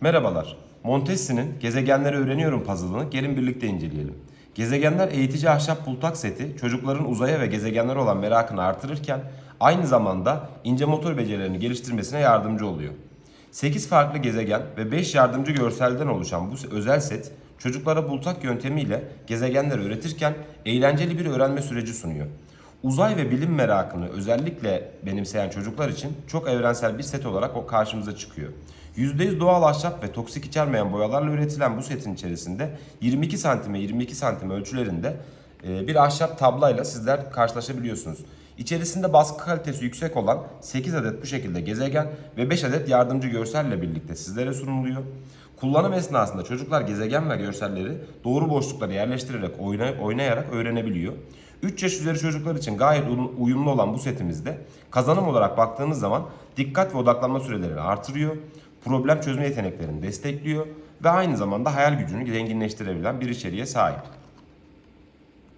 Merhabalar. Montesi'nin Gezegenleri Öğreniyorum puzzle'ını gelin birlikte inceleyelim. Gezegenler eğitici ahşap bultak seti çocukların uzaya ve gezegenlere olan merakını artırırken aynı zamanda ince motor becerilerini geliştirmesine yardımcı oluyor. 8 farklı gezegen ve 5 yardımcı görselden oluşan bu özel set çocuklara bultak yöntemiyle gezegenleri öğretirken eğlenceli bir öğrenme süreci sunuyor. Uzay ve bilim merakını özellikle benimseyen çocuklar için çok evrensel bir set olarak o karşımıza çıkıyor. %100 doğal ahşap ve toksik içermeyen boyalarla üretilen bu setin içerisinde 22 santime 22 santim ölçülerinde e, bir ahşap tablayla sizler karşılaşabiliyorsunuz. İçerisinde baskı kalitesi yüksek olan 8 adet bu şekilde gezegen ve 5 adet yardımcı görselle birlikte sizlere sunuluyor. Kullanım esnasında çocuklar gezegen ve görselleri doğru boşluklara yerleştirerek oyna- oynayarak öğrenebiliyor. 3 yaş üzeri çocuklar için gayet uyum- uyumlu olan bu setimizde kazanım olarak baktığınız zaman dikkat ve odaklanma sürelerini artırıyor, problem çözme yeteneklerini destekliyor ve aynı zamanda hayal gücünü zenginleştirebilen bir içeriğe sahip.